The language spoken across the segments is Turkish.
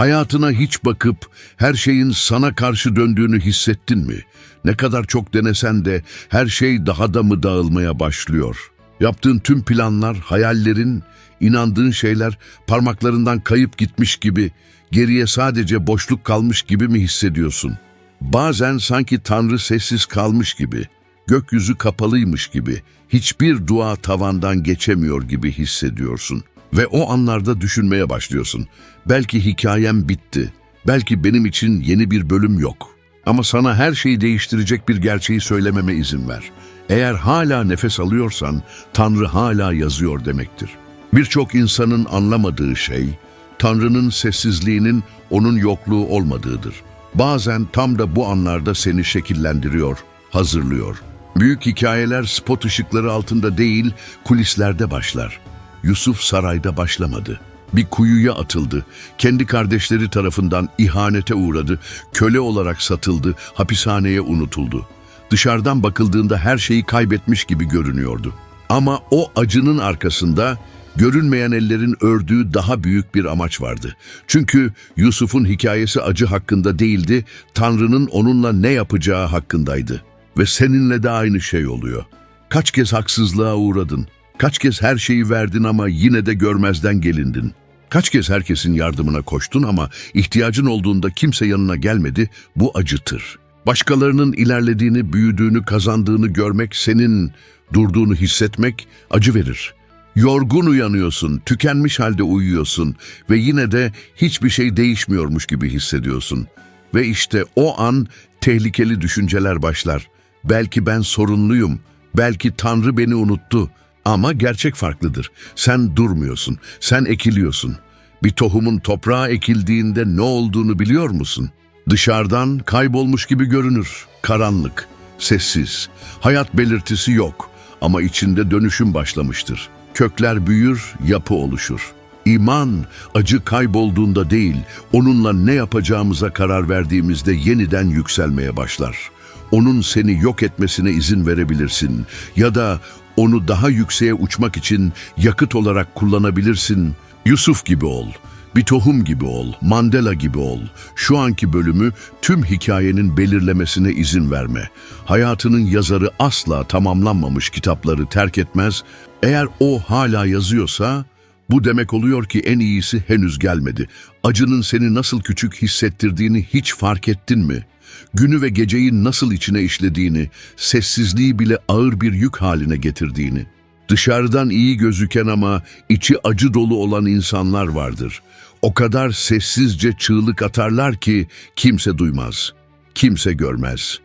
Hayatına hiç bakıp her şeyin sana karşı döndüğünü hissettin mi? Ne kadar çok denesen de her şey daha da mı dağılmaya başlıyor? Yaptığın tüm planlar, hayallerin, inandığın şeyler parmaklarından kayıp gitmiş gibi, geriye sadece boşluk kalmış gibi mi hissediyorsun? Bazen sanki Tanrı sessiz kalmış gibi, gökyüzü kapalıymış gibi, hiçbir dua tavandan geçemiyor gibi hissediyorsun. Ve o anlarda düşünmeye başlıyorsun. Belki hikayem bitti. Belki benim için yeni bir bölüm yok. Ama sana her şeyi değiştirecek bir gerçeği söylememe izin ver. Eğer hala nefes alıyorsan Tanrı hala yazıyor demektir. Birçok insanın anlamadığı şey Tanrı'nın sessizliğinin onun yokluğu olmadığıdır. Bazen tam da bu anlarda seni şekillendiriyor, hazırlıyor. Büyük hikayeler spot ışıkları altında değil, kulislerde başlar. Yusuf sarayda başlamadı. Bir kuyuya atıldı. Kendi kardeşleri tarafından ihanete uğradı. Köle olarak satıldı, hapishaneye unutuldu. Dışarıdan bakıldığında her şeyi kaybetmiş gibi görünüyordu. Ama o acının arkasında görünmeyen ellerin ördüğü daha büyük bir amaç vardı. Çünkü Yusuf'un hikayesi acı hakkında değildi, Tanrı'nın onunla ne yapacağı hakkındaydı. Ve seninle de aynı şey oluyor. Kaç kez haksızlığa uğradın, kaç kez her şeyi verdin ama yine de görmezden gelindin. Kaç kez herkesin yardımına koştun ama ihtiyacın olduğunda kimse yanına gelmedi, bu acıtır. Başkalarının ilerlediğini, büyüdüğünü, kazandığını görmek, senin durduğunu hissetmek acı verir. Yorgun uyanıyorsun, tükenmiş halde uyuyorsun ve yine de hiçbir şey değişmiyormuş gibi hissediyorsun. Ve işte o an tehlikeli düşünceler başlar. Belki ben sorunluyum, belki Tanrı beni unuttu. Ama gerçek farklıdır. Sen durmuyorsun, sen ekiliyorsun. Bir tohumun toprağa ekildiğinde ne olduğunu biliyor musun? Dışarıdan kaybolmuş gibi görünür. Karanlık, sessiz. Hayat belirtisi yok ama içinde dönüşüm başlamıştır. Kökler büyür, yapı oluşur. İman acı kaybolduğunda değil, onunla ne yapacağımıza karar verdiğimizde yeniden yükselmeye başlar. Onun seni yok etmesine izin verebilirsin ya da onu daha yükseğe uçmak için yakıt olarak kullanabilirsin. Yusuf gibi ol, bir tohum gibi ol, Mandela gibi ol. Şu anki bölümü tüm hikayenin belirlemesine izin verme. Hayatının yazarı asla tamamlanmamış kitapları terk etmez. Eğer o hala yazıyorsa bu demek oluyor ki en iyisi henüz gelmedi. Acının seni nasıl küçük hissettirdiğini hiç fark ettin mi? Günü ve geceyi nasıl içine işlediğini, sessizliği bile ağır bir yük haline getirdiğini. Dışarıdan iyi gözüken ama içi acı dolu olan insanlar vardır. O kadar sessizce çığlık atarlar ki kimse duymaz, kimse görmez.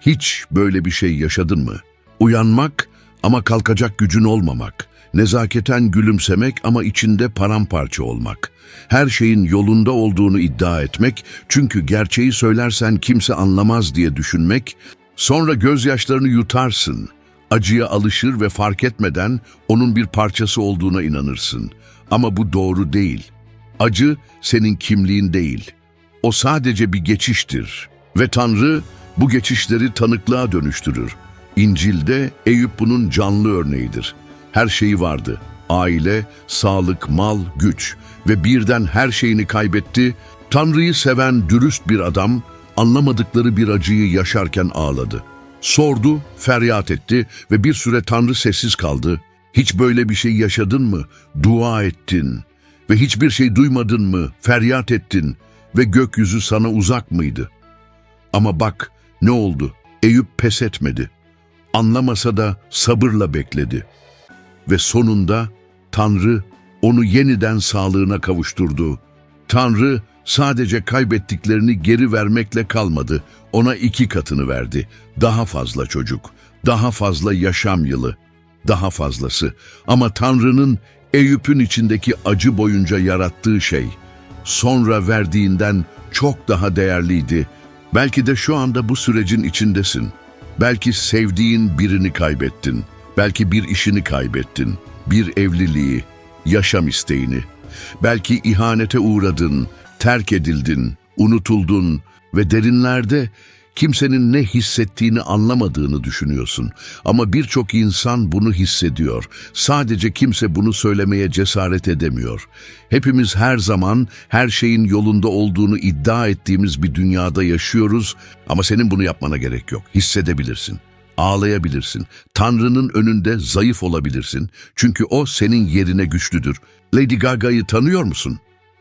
Hiç böyle bir şey yaşadın mı? Uyanmak ama kalkacak gücün olmamak. Nezaketen gülümsemek ama içinde paramparça olmak. Her şeyin yolunda olduğunu iddia etmek, çünkü gerçeği söylersen kimse anlamaz diye düşünmek, sonra gözyaşlarını yutarsın. Acıya alışır ve fark etmeden onun bir parçası olduğuna inanırsın. Ama bu doğru değil. Acı senin kimliğin değil. O sadece bir geçiştir. Ve Tanrı bu geçişleri tanıklığa dönüştürür. İncil'de Eyüp bunun canlı örneğidir. Her şeyi vardı. Aile, sağlık, mal, güç ve birden her şeyini kaybetti. Tanrı'yı seven dürüst bir adam anlamadıkları bir acıyı yaşarken ağladı. Sordu, feryat etti ve bir süre Tanrı sessiz kaldı. Hiç böyle bir şey yaşadın mı? Dua ettin ve hiçbir şey duymadın mı? Feryat ettin ve gökyüzü sana uzak mıydı? Ama bak ne oldu? Eyüp pes etmedi. Anlamasa da sabırla bekledi. Ve sonunda Tanrı onu yeniden sağlığına kavuşturdu. Tanrı sadece kaybettiklerini geri vermekle kalmadı. Ona iki katını verdi. Daha fazla çocuk, daha fazla yaşam yılı, daha fazlası. Ama Tanrı'nın Eyüp'ün içindeki acı boyunca yarattığı şey, sonra verdiğinden çok daha değerliydi. Belki de şu anda bu sürecin içindesin. Belki sevdiğin birini kaybettin. Belki bir işini kaybettin. Bir evliliği, yaşam isteğini. Belki ihanete uğradın, terk edildin, unutuldun ve derinlerde kimsenin ne hissettiğini anlamadığını düşünüyorsun. Ama birçok insan bunu hissediyor. Sadece kimse bunu söylemeye cesaret edemiyor. Hepimiz her zaman her şeyin yolunda olduğunu iddia ettiğimiz bir dünyada yaşıyoruz ama senin bunu yapmana gerek yok. Hissedebilirsin. Ağlayabilirsin. Tanrı'nın önünde zayıf olabilirsin. Çünkü o senin yerine güçlüdür. Lady Gaga'yı tanıyor musun?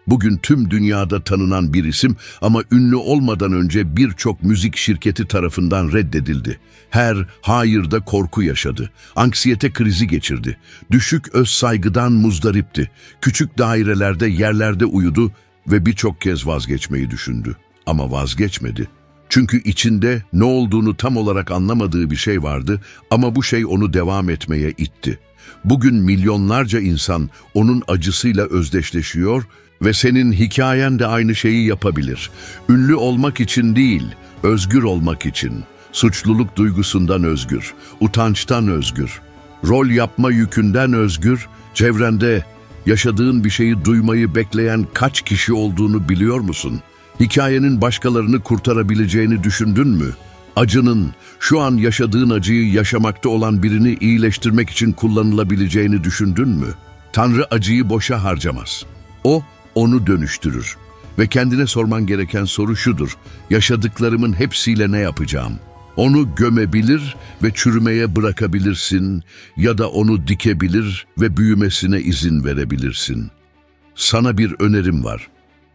Bugün tüm dünyada tanınan bir isim ama ünlü olmadan önce birçok müzik şirketi tarafından reddedildi. Her hayırda korku yaşadı. Anksiyete krizi geçirdi. Düşük öz saygıdan muzdaripti. Küçük dairelerde yerlerde uyudu ve birçok kez vazgeçmeyi düşündü. Ama vazgeçmedi. Çünkü içinde ne olduğunu tam olarak anlamadığı bir şey vardı ama bu şey onu devam etmeye itti. Bugün milyonlarca insan onun acısıyla özdeşleşiyor ve senin hikayen de aynı şeyi yapabilir. Ünlü olmak için değil, özgür olmak için. Suçluluk duygusundan özgür, utançtan özgür, rol yapma yükünden özgür, çevrende yaşadığın bir şeyi duymayı bekleyen kaç kişi olduğunu biliyor musun? Hikayenin başkalarını kurtarabileceğini düşündün mü? Acının, şu an yaşadığın acıyı yaşamakta olan birini iyileştirmek için kullanılabileceğini düşündün mü? Tanrı acıyı boşa harcamaz. O, onu dönüştürür. Ve kendine sorman gereken soru şudur. Yaşadıklarımın hepsiyle ne yapacağım? Onu gömebilir ve çürümeye bırakabilirsin ya da onu dikebilir ve büyümesine izin verebilirsin. Sana bir önerim var.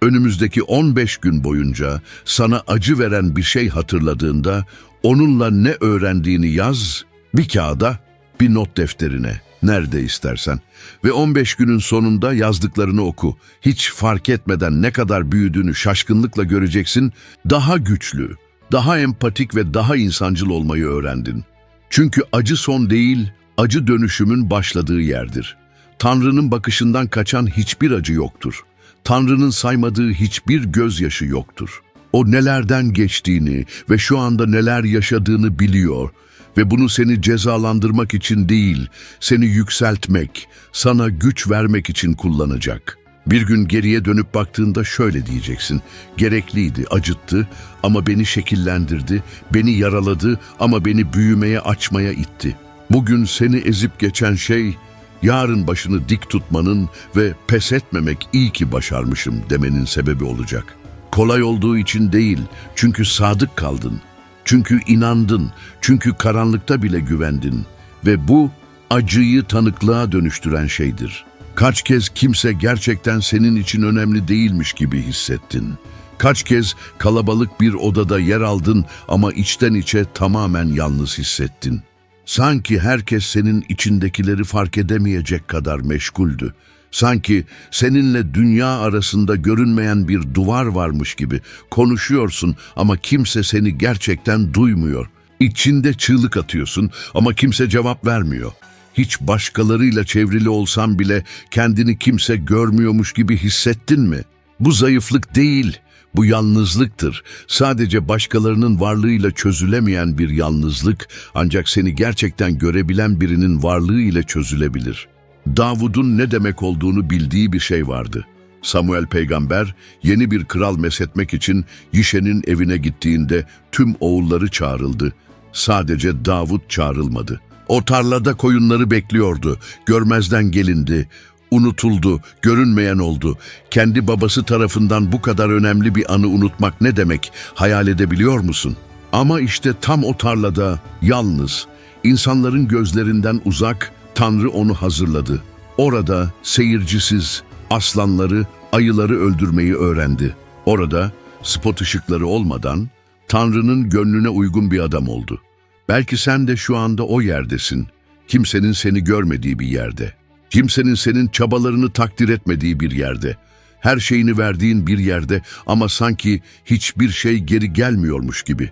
Önümüzdeki 15 gün boyunca sana acı veren bir şey hatırladığında onunla ne öğrendiğini yaz, bir kağıda, bir not defterine, nerede istersen. Ve 15 günün sonunda yazdıklarını oku. Hiç fark etmeden ne kadar büyüdüğünü şaşkınlıkla göreceksin. Daha güçlü, daha empatik ve daha insancıl olmayı öğrendin. Çünkü acı son değil, acı dönüşümün başladığı yerdir. Tanrı'nın bakışından kaçan hiçbir acı yoktur. Tanrı'nın saymadığı hiçbir gözyaşı yoktur. O nelerden geçtiğini ve şu anda neler yaşadığını biliyor ve bunu seni cezalandırmak için değil, seni yükseltmek, sana güç vermek için kullanacak. Bir gün geriye dönüp baktığında şöyle diyeceksin. Gerekliydi, acıttı ama beni şekillendirdi, beni yaraladı ama beni büyümeye, açmaya itti. Bugün seni ezip geçen şey yarın başını dik tutmanın ve pes etmemek iyi ki başarmışım demenin sebebi olacak. Kolay olduğu için değil, çünkü sadık kaldın. Çünkü inandın, çünkü karanlıkta bile güvendin. Ve bu acıyı tanıklığa dönüştüren şeydir. Kaç kez kimse gerçekten senin için önemli değilmiş gibi hissettin. Kaç kez kalabalık bir odada yer aldın ama içten içe tamamen yalnız hissettin. Sanki herkes senin içindekileri fark edemeyecek kadar meşguldü. Sanki seninle dünya arasında görünmeyen bir duvar varmış gibi konuşuyorsun ama kimse seni gerçekten duymuyor. İçinde çığlık atıyorsun ama kimse cevap vermiyor. Hiç başkalarıyla çevrili olsan bile kendini kimse görmüyormuş gibi hissettin mi? Bu zayıflık değil, bu yalnızlıktır. Sadece başkalarının varlığıyla çözülemeyen bir yalnızlık ancak seni gerçekten görebilen birinin varlığıyla çözülebilir. Davud'un ne demek olduğunu bildiği bir şey vardı. Samuel peygamber yeni bir kral meshetmek için Yişe'nin evine gittiğinde tüm oğulları çağrıldı. Sadece Davud çağrılmadı. O tarlada koyunları bekliyordu. Görmezden gelindi. Unutuldu, görünmeyen oldu. Kendi babası tarafından bu kadar önemli bir anı unutmak ne demek hayal edebiliyor musun? Ama işte tam o tarlada yalnız, insanların gözlerinden uzak Tanrı onu hazırladı. Orada seyircisiz aslanları, ayıları öldürmeyi öğrendi. Orada spot ışıkları olmadan Tanrı'nın gönlüne uygun bir adam oldu. Belki sen de şu anda o yerdesin. Kimsenin seni görmediği bir yerde. Kimsenin senin çabalarını takdir etmediği bir yerde. Her şeyini verdiğin bir yerde ama sanki hiçbir şey geri gelmiyormuş gibi.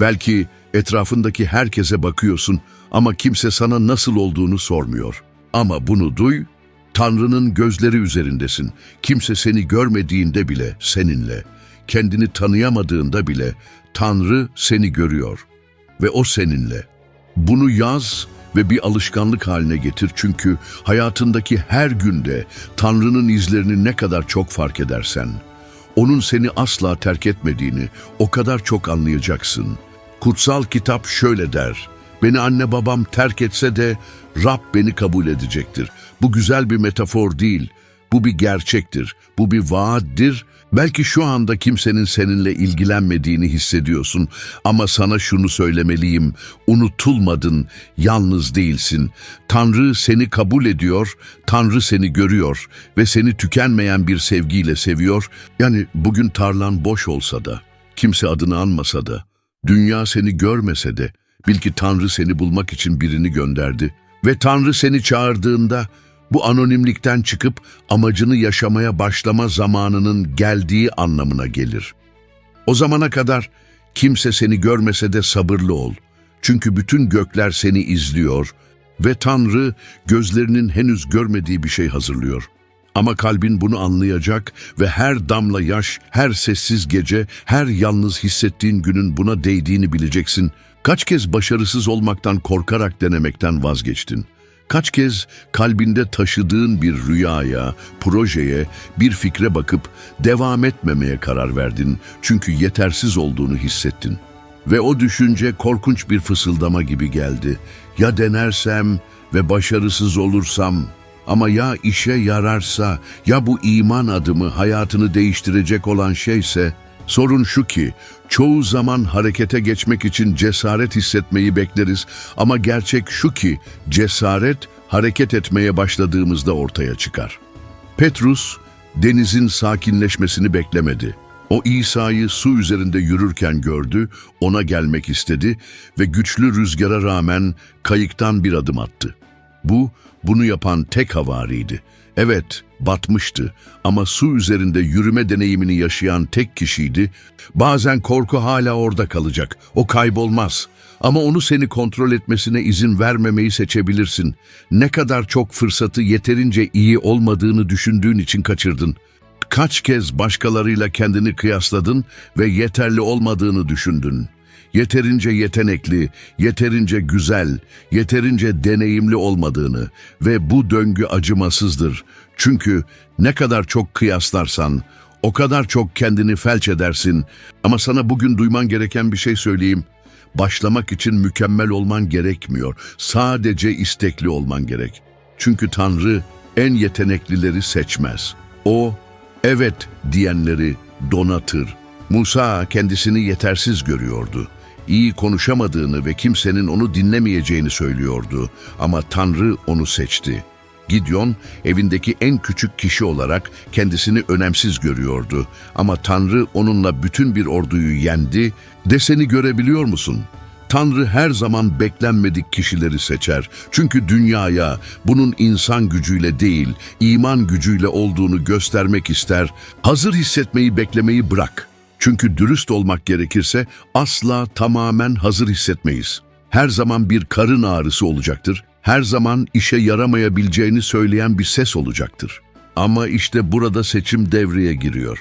Belki etrafındaki herkese bakıyorsun ama kimse sana nasıl olduğunu sormuyor. Ama bunu duy, Tanrı'nın gözleri üzerindesin. Kimse seni görmediğinde bile seninle, kendini tanıyamadığında bile Tanrı seni görüyor ve o seninle. Bunu yaz ve bir alışkanlık haline getir çünkü hayatındaki her günde Tanrı'nın izlerini ne kadar çok fark edersen, onun seni asla terk etmediğini o kadar çok anlayacaksın. Kutsal kitap şöyle der. Beni anne babam terk etse de Rab beni kabul edecektir. Bu güzel bir metafor değil. Bu bir gerçektir. Bu bir vaattir. Belki şu anda kimsenin seninle ilgilenmediğini hissediyorsun ama sana şunu söylemeliyim. Unutulmadın, yalnız değilsin. Tanrı seni kabul ediyor, Tanrı seni görüyor ve seni tükenmeyen bir sevgiyle seviyor. Yani bugün tarlan boş olsa da, kimse adını anmasa da, dünya seni görmese de, bil ki Tanrı seni bulmak için birini gönderdi. Ve Tanrı seni çağırdığında, bu anonimlikten çıkıp amacını yaşamaya başlama zamanının geldiği anlamına gelir. O zamana kadar kimse seni görmese de sabırlı ol. Çünkü bütün gökler seni izliyor ve Tanrı gözlerinin henüz görmediği bir şey hazırlıyor. Ama kalbin bunu anlayacak ve her damla yaş, her sessiz gece, her yalnız hissettiğin günün buna değdiğini bileceksin. Kaç kez başarısız olmaktan korkarak denemekten vazgeçtin? Kaç kez kalbinde taşıdığın bir rüyaya, projeye, bir fikre bakıp devam etmemeye karar verdin çünkü yetersiz olduğunu hissettin. Ve o düşünce korkunç bir fısıldama gibi geldi. Ya denersem ve başarısız olursam ama ya işe yararsa, ya bu iman adımı hayatını değiştirecek olan şeyse, sorun şu ki, çoğu zaman harekete geçmek için cesaret hissetmeyi bekleriz ama gerçek şu ki, cesaret hareket etmeye başladığımızda ortaya çıkar. Petrus, denizin sakinleşmesini beklemedi. O İsa'yı su üzerinde yürürken gördü, ona gelmek istedi ve güçlü rüzgara rağmen kayıktan bir adım attı. Bu, bunu yapan tek havariydi. Evet, batmıştı ama su üzerinde yürüme deneyimini yaşayan tek kişiydi. Bazen korku hala orada kalacak, o kaybolmaz. Ama onu seni kontrol etmesine izin vermemeyi seçebilirsin. Ne kadar çok fırsatı yeterince iyi olmadığını düşündüğün için kaçırdın. Kaç kez başkalarıyla kendini kıyasladın ve yeterli olmadığını düşündün. Yeterince yetenekli, yeterince güzel, yeterince deneyimli olmadığını ve bu döngü acımasızdır. Çünkü ne kadar çok kıyaslarsan o kadar çok kendini felç edersin. Ama sana bugün duyman gereken bir şey söyleyeyim. Başlamak için mükemmel olman gerekmiyor. Sadece istekli olman gerek. Çünkü Tanrı en yeteneklileri seçmez. O evet diyenleri donatır. Musa kendisini yetersiz görüyordu. İyi konuşamadığını ve kimsenin onu dinlemeyeceğini söylüyordu ama Tanrı onu seçti. Gideon evindeki en küçük kişi olarak kendisini önemsiz görüyordu ama Tanrı onunla bütün bir orduyu yendi. Deseni görebiliyor musun? Tanrı her zaman beklenmedik kişileri seçer. Çünkü dünyaya bunun insan gücüyle değil, iman gücüyle olduğunu göstermek ister. Hazır hissetmeyi beklemeyi bırak. Çünkü dürüst olmak gerekirse asla tamamen hazır hissetmeyiz. Her zaman bir karın ağrısı olacaktır. Her zaman işe yaramayabileceğini söyleyen bir ses olacaktır. Ama işte burada seçim devreye giriyor.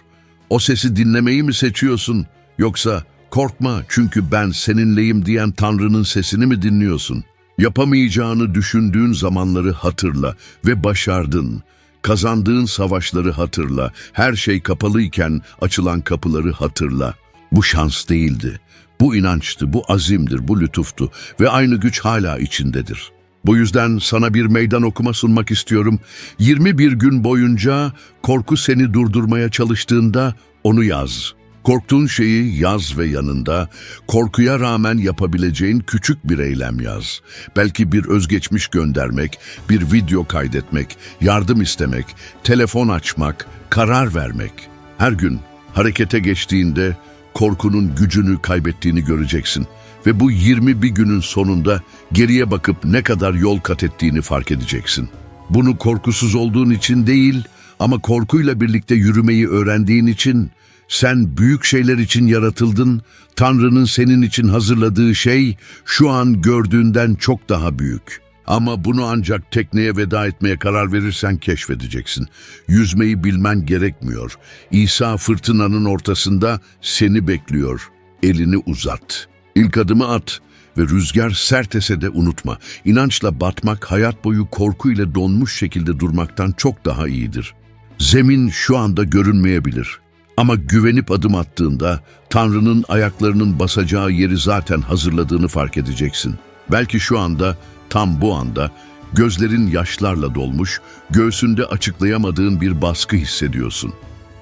O sesi dinlemeyi mi seçiyorsun yoksa korkma çünkü ben seninleyim diyen Tanrı'nın sesini mi dinliyorsun? Yapamayacağını düşündüğün zamanları hatırla ve başardın. Kazandığın savaşları hatırla. Her şey kapalıyken açılan kapıları hatırla. Bu şans değildi. Bu inançtı, bu azimdir, bu lütuftu ve aynı güç hala içindedir. Bu yüzden sana bir meydan okuma sunmak istiyorum. 21 gün boyunca korku seni durdurmaya çalıştığında onu yaz. Korktuğun şeyi yaz ve yanında korkuya rağmen yapabileceğin küçük bir eylem yaz. Belki bir özgeçmiş göndermek, bir video kaydetmek, yardım istemek, telefon açmak, karar vermek. Her gün harekete geçtiğinde korkunun gücünü kaybettiğini göreceksin ve bu 21 günün sonunda geriye bakıp ne kadar yol kat ettiğini fark edeceksin. Bunu korkusuz olduğun için değil ama korkuyla birlikte yürümeyi öğrendiğin için sen büyük şeyler için yaratıldın. Tanrı'nın senin için hazırladığı şey şu an gördüğünden çok daha büyük. Ama bunu ancak tekneye veda etmeye karar verirsen keşfedeceksin. Yüzmeyi bilmen gerekmiyor. İsa fırtınanın ortasında seni bekliyor. Elini uzat. İlk adımı at ve rüzgar sert ese de unutma. İnançla batmak hayat boyu korku ile donmuş şekilde durmaktan çok daha iyidir. Zemin şu anda görünmeyebilir Ama güvenip adım attığında Tanrı'nın ayaklarının basacağı yeri zaten hazırladığını fark edeceksin. Belki şu anda, tam bu anda gözlerin yaşlarla dolmuş, göğsünde açıklayamadığın bir baskı hissediyorsun.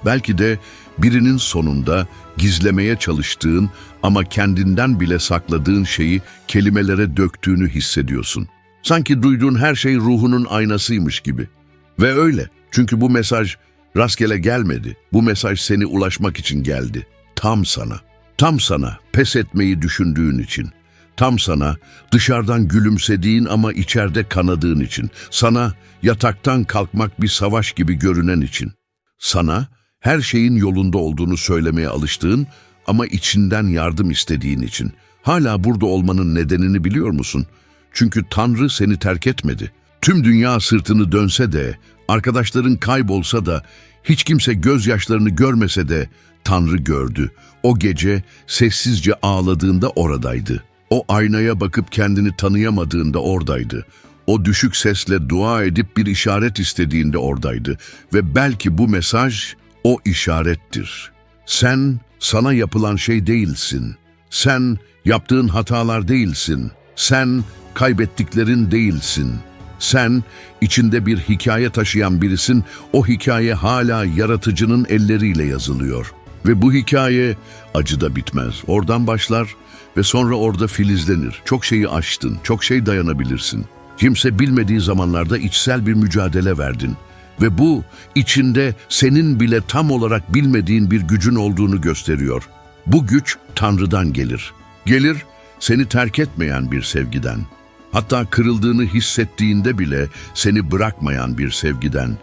Belki de birinin sonunda gizlemeye çalıştığın ama kendinden bile sakladığın şeyi kelimelere döktüğünü hissediyorsun. Sanki duyduğun her şey ruhunun aynasıymış gibi. Ve öyle. Çünkü bu mesaj rastgele gelmedi. Bu mesaj seni ulaşmak için geldi. Tam sana. Tam sana pes etmeyi düşündüğün için. Tam sana dışarıdan gülümsediğin ama içeride kanadığın için. Sana yataktan kalkmak bir savaş gibi görünen için. Sana her şeyin yolunda olduğunu söylemeye alıştığın ama içinden yardım istediğin için. Hala burada olmanın nedenini biliyor musun? Çünkü Tanrı seni terk etmedi. Tüm dünya sırtını dönse de, arkadaşların kaybolsa da, hiç kimse gözyaşlarını görmese de Tanrı gördü. O gece sessizce ağladığında oradaydı. O aynaya bakıp kendini tanıyamadığında oradaydı. O düşük sesle dua edip bir işaret istediğinde oradaydı. Ve belki bu mesaj o işarettir. Sen sana yapılan şey değilsin. Sen yaptığın hatalar değilsin. Sen kaybettiklerin değilsin. Sen içinde bir hikaye taşıyan birisin. O hikaye hala yaratıcının elleriyle yazılıyor. Ve bu hikaye acıda bitmez. Oradan başlar ve sonra orada filizlenir. Çok şeyi aştın, çok şey dayanabilirsin. Kimse bilmediği zamanlarda içsel bir mücadele verdin. Ve bu içinde senin bile tam olarak bilmediğin bir gücün olduğunu gösteriyor. Bu güç Tanrı'dan gelir. Gelir seni terk etmeyen bir sevgiden. Hatta kırıldığını hissettiğinde bile seni bırakmayan bir sevgiden.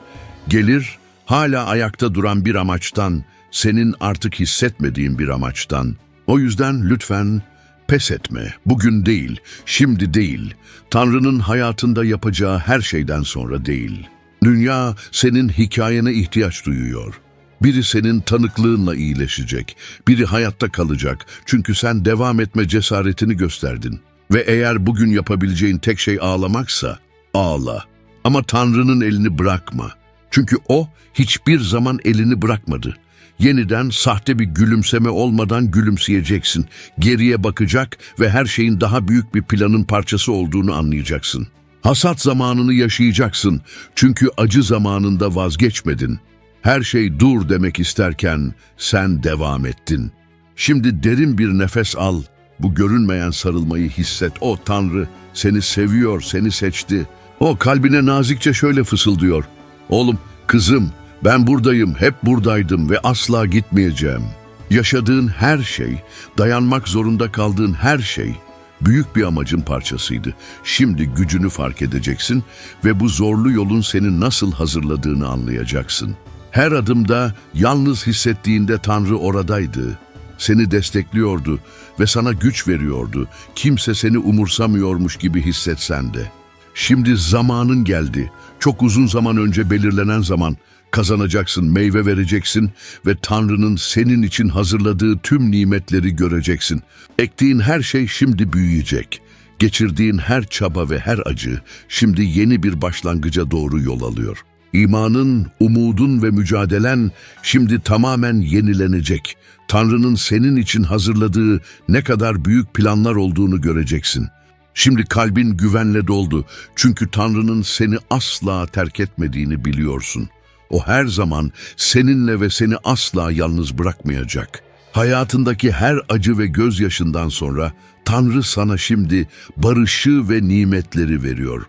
Gelir hala ayakta duran bir amaçtan, senin artık hissetmediğin bir amaçtan. O yüzden lütfen pes etme. Bugün değil, şimdi değil. Tanrı'nın hayatında yapacağı her şeyden sonra değil. Dünya senin hikayene ihtiyaç duyuyor. Biri senin tanıklığınla iyileşecek, biri hayatta kalacak çünkü sen devam etme cesaretini gösterdin. Ve eğer bugün yapabileceğin tek şey ağlamaksa, ağla. Ama Tanrı'nın elini bırakma. Çünkü O hiçbir zaman elini bırakmadı. Yeniden sahte bir gülümseme olmadan gülümseyeceksin. Geriye bakacak ve her şeyin daha büyük bir planın parçası olduğunu anlayacaksın. Hasat zamanını yaşayacaksın. Çünkü acı zamanında vazgeçmedin. Her şey dur demek isterken sen devam ettin. Şimdi derin bir nefes al. Bu görünmeyen sarılmayı hisset. O Tanrı seni seviyor, seni seçti. O kalbine nazikçe şöyle fısıldıyor. Oğlum, kızım, ben buradayım, hep buradaydım ve asla gitmeyeceğim. Yaşadığın her şey, dayanmak zorunda kaldığın her şey büyük bir amacın parçasıydı. Şimdi gücünü fark edeceksin ve bu zorlu yolun seni nasıl hazırladığını anlayacaksın. Her adımda yalnız hissettiğinde Tanrı oradaydı. Seni destekliyordu ve sana güç veriyordu. Kimse seni umursamıyormuş gibi hissetsen de. Şimdi zamanın geldi. Çok uzun zaman önce belirlenen zaman. Kazanacaksın, meyve vereceksin ve Tanrı'nın senin için hazırladığı tüm nimetleri göreceksin. Ektiğin her şey şimdi büyüyecek. Geçirdiğin her çaba ve her acı şimdi yeni bir başlangıca doğru yol alıyor. İmanın, umudun ve mücadelen şimdi tamamen yenilenecek. Tanrı'nın senin için hazırladığı ne kadar büyük planlar olduğunu göreceksin. Şimdi kalbin güvenle doldu çünkü Tanrı'nın seni asla terk etmediğini biliyorsun. O her zaman seninle ve seni asla yalnız bırakmayacak. Hayatındaki her acı ve gözyaşından sonra Tanrı sana şimdi barışı ve nimetleri veriyor.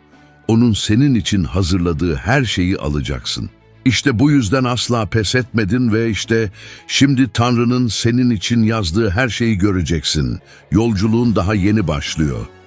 Onun senin için hazırladığı her şeyi alacaksın. İşte bu yüzden asla pes etmedin ve işte şimdi Tanrı'nın senin için yazdığı her şeyi göreceksin. Yolculuğun daha yeni başlıyor.''